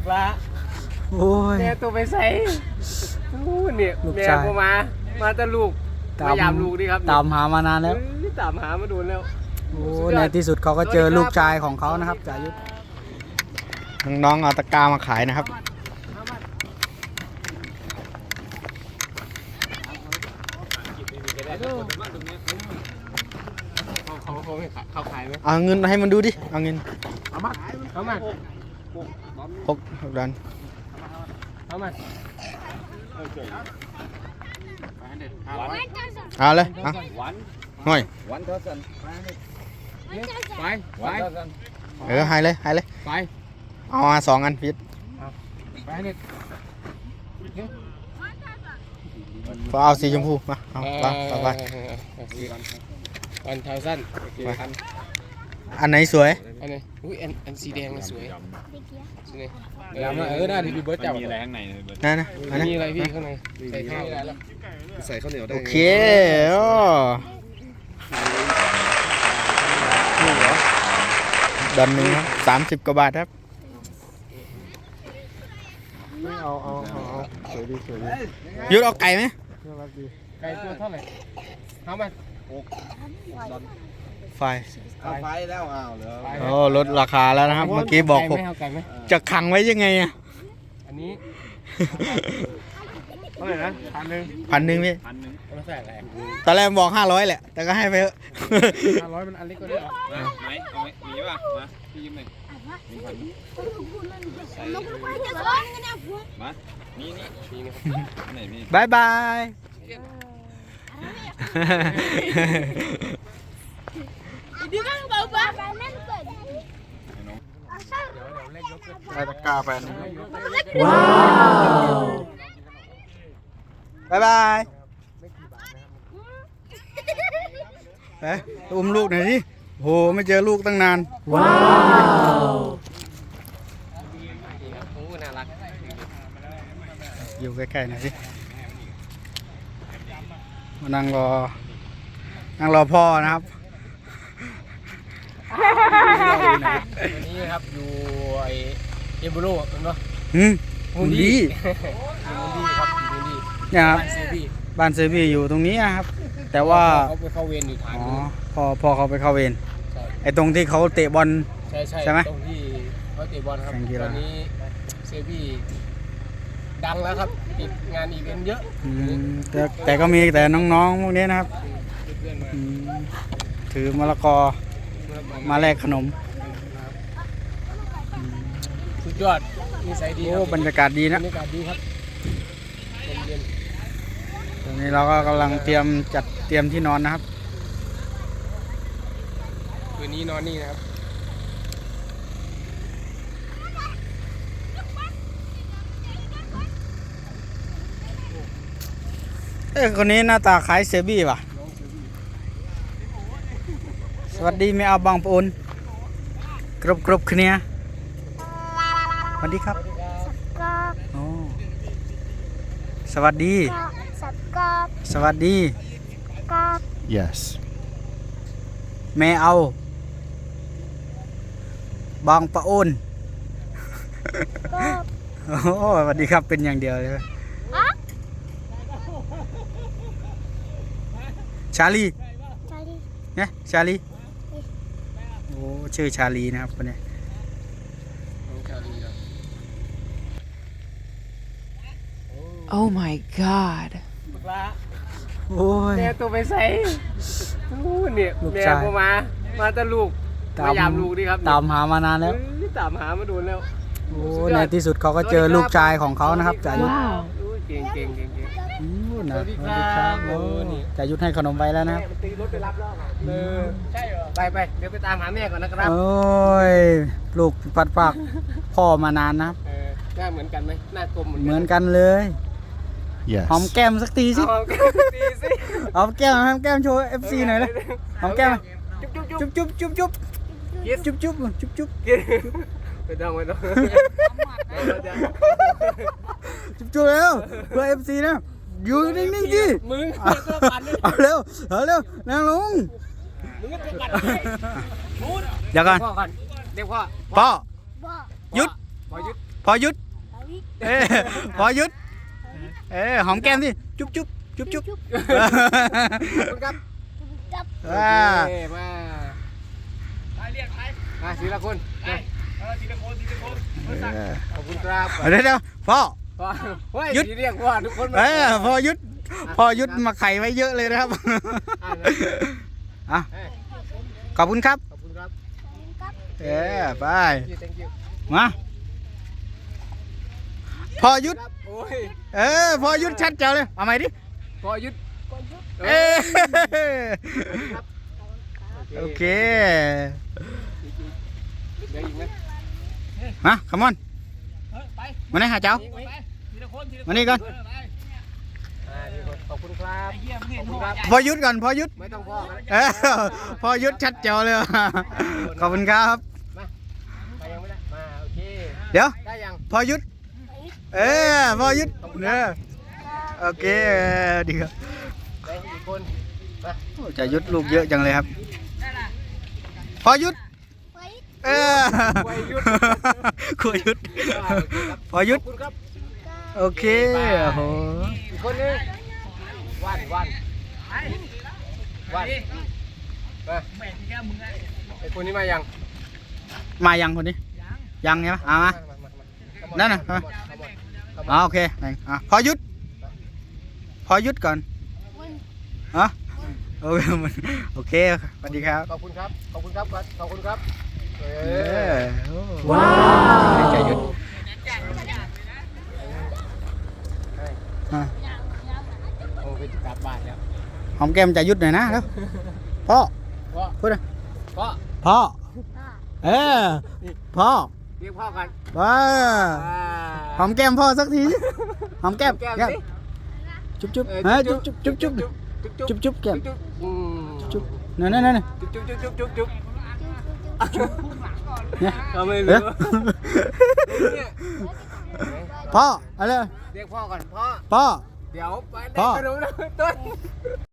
บักละโอ้ย แม่ตัวไปใส่อู้เนี่ยลูกแม่ชายก็มา มาแต่ลูกมายามลูกดิครับตามหามานานแล้ว เอ้ยตามหามาโดนแล้ว โอ้ยในที่สุดเขาก็เจอลูกชายของเขานะครับจ่ายุทธน้องๆเอาตะกร้ามาขายนะครับ เขาเขาเขาไม่ขายเขาขายไหมเอาเงินให้มันดูดิ เอาเงิน เอามาเอามา หกหกดันเอามาเอาเลยเอาหน่อยไปไปเออให้เลยให้เลยไปเอามาสองอันพิษไปเนี่ยเอาสีชมพูมาเอาไปไปไปวันเทาสั้นอันไหนสวย อันนี้อุ้ยอันอันสีแดงน่ะสวยสวยเดี๋ยวมาเออหน้าที่พี่เบิร์ดจับมีอะไรข้างในเลยเบิร์ดนั่นนะอันนั้นมีอะไรพี่ข้างในใส่ข้าวใส่ข้าวเหนียวได้โอเคโอ้ดันหนึ่งครับสามสิบกว่าบาทครับไม่เอาเอาเอาเอาสวยดีสวยดียุดเอาไก่ไหมน่ารักดีไก่ตัวเท่าไหร่เอามา ไฟเอาไฟแล้วอ้าวเหรอไปโอ้ลดราคาแล้วนะครับ เมื่อกี้บอกผมไเอาไก่ไหมจะขังไว้ยังไงอะอันนี้เท่าไหร่นะพันหนึ่งพันหนึ่งพี่พันหนึ่งเอามาใส่อะไรตอนแรกบอกห้าร้อยแหละ แต่ก็ให้ไปเถอะห้าร้อยมันอันเล็กกว่านี้เหรอมาไหนเอาไหมมีป่ะมาพี่ยิ้มหน่อยมีพันใส่มานี่นี่นี่นี่อันไหนพี่บาย บายได้ตะกร้าไปอันหนึงว้าวบายบายเอ๊ะอุ้มลูกหน่อยดิโหไม่เจอลูกตั้งนาน ว้าวนี่ครับโอ้น่ารักอยู่ใกล้ๆหน่อยสิมานั่งรอ นั่งรอพ่อนะครับ วันนี้นะครับอยู่ไอเอเบโรเห็นปะหืมมูนดีดี้มูนดี้ครับมูนดี้เนี่ยครับบ้านเซบี้บ้านเซอร์บีอยู่ตรงนี้นะครับ แต่ว่าเขาไปเข้าเวรอยู่ฐานอ๋อนี้พอพอเขาไปเข้าเวรใช่ไอ้ตรงที่เขาเตะบอลใช่ใช่ใช่ไหมตรงที่เขาเตะบอลครับแข่งกีฬาตอนนี้เซบี้ดังแล้วครับติดงานอีเวนต์เยอะอืมแต่แต่ก็มีแต่น้องๆพวกนี้นะครับเพื่อนๆมาอืมถือมะละกอ มาแลกขนม สุดยอดนิสัยดีคโอ้รับบรรยากาศดีบรนะรยากาศดีครับลมเย็นตรงนี้เราก็กำลังเตรียมจัดเตรียมที่นอนนะครับ คืนนี้นอนนี่นะครับเอ้ยคนนี้หน้าตาคล้ายเซบี้ป่ะส วัสดีไม่เอาบางปูนกรุบกรุบคืนนี้สวัสดีครับกอบโอ้สวัสดี สับกอบสวัสดี กอบ yes แม่เอาบางปะโอนกอบโอ้โหสวัสดีครับเป็นอย่างเดียวเลยอะชาลีจารีเนี่ยชาลีโอ้ชื่อชาลีนะครับคนนี้น้องชาลีครับ Oh my god. บักละโอ้ย แม่ตัวไปใส่อู้เนี่ยลูกแม่ชาย ก็มา มาแต่ลูกมายามลูกดิครับตามหามานานแล้ว เอ้ยตามหามาโดนแล้ว โอ้ในที่สุดเขาก็เจอลูกชายของเขานะครับจ่ายุทธ Wow. อุ้ยเก่งเก่งเก่งเก่ง อืมนะสวัสดีครับโอ้โอ้นี่จ่ายุทธให้ขนมไปแล้วนะครับแม่มันตีรถไปรับแล้วเออใช่เหรอไปไปเดี๋ยวไปตามหาแม่ก่อนนะครับโอ้ยลูกปัดปากพ่อมานานนะครับเออหน้าเหมือนกันไหมหน้ากลมเหมือนเหกัมือนกันเลย yes หอมแก้มสักทีสิเอาดีสิหอมแก้มหอมแก้มโชว์ FC หน่อยเลยหอมแก้มจุ๊บจุ๊บจุ๊จุ๊บบจุ๊บจุ๊บจุ๊บจุ๊บจุ๊บจุ๊บจุ๊บกินไม่ต้องไม่ต้องจุ๊บจุ๊บแล้วเพื่อ FC นะ อยู่นิ่งๆสิมึงเอาตัวปั่นเลยเอาเร็วเอาเร็วนั่งลงมึงก็ตัวปั่นเลยนู้นเดี๋ยวก่อนพ่อก่อนเรียกพ่อพ่อบอกหยุดพ่อหยุดพอหยุดสวัสดีเอ้ยพอหยุดเอ้ยหอมแก้มสิจุ๊บจุ๊บจุ๊บจุ๊บขอบคุณครับกับว้าโอเคมามาทีละคนมาขอบคุณครับเดี๋ยวเดี๋ยวพ่อ พ่อเฮ้ยหยุด เรียกพ่อทุกคนมา เอ้ยพอหยุดพอหยุดมาไข่ไว้เยอะเลยนะครับ อ่าอะ เอ้ยขอบคุณครับ ขอบคุณครับกับเอ้ยไป thank you thank you มาพอหยุด ครับโอ้ยเออ พอหยุดชัดเจ๋วเลย เอาใหม่ดิพอหยุดเอ้ยโอเคเดี๋ยวอีกไหมมาขมอนมาไหนหาเจ้ามานี่ก่อ นอ่าทีละคนขอบคุณครับขอบคุณครับพอหยุดก่อนพอหยุดไม่ต้องพ่อนะเออพอหยุดชัดเจ๋วเลยขอบคุณครับไปยังไม่ได้มาโอเคเดี๋ยวได้ยังพอหยุดเออพอหยุดเออโอเคดีครับได้อีกคนมาโอ้จะหยุดลูกเยอะจังเลยครับ พอหยุดไปเออไว้หยุดขวหยุดอ่าโอเคครับพอหยุดขอบคุณครับ โอเคโอ้โหอีกคนนึงวันวันวันมาไอคนนี้มายังมายังคนนี้ ยังใช่ไหมเอามานั่นน่ะมามามามาอ๋อโอเคไหนอะพอหยุด พอหยุดก่อนวันอ๋อโอเคมันโอเคสวัสดีครับ ขอบคุณครับ ขอบคุณครับก่อนขอบคุณครับเอเอออว้าวใจหยุดอะ โอ้ไปกลั บบ้านแล้วหอมแก้มใจหยุดหน่อยนะแล้วพ่อพ่อพูดนะพ่อพ่อเออพ่อเรียกพ่อกันว้าอ่าหอมแก้มพ่อสักทีหอมแก้มแก้มแก้มสิจุ๊บจุ๊บเออเฮ้ยจุ๊บจุ๊บจุ๊บจุ๊บจุ๊บจุ๊บจุ๊บแก้มจุ๊บอืมจุ๊บนั่นนั่นนั่นจุ๊บจุ๊บจุ๊บจุ๊บจุ๊บจุ๊บเนี่ยเอาไม่เดี๋รู้ยวเนี่ยพ่ออะไรเรียกพ่อก่อนพ่อพ่อ เดี๋ยวไปพ่ได้อขนมนะต้น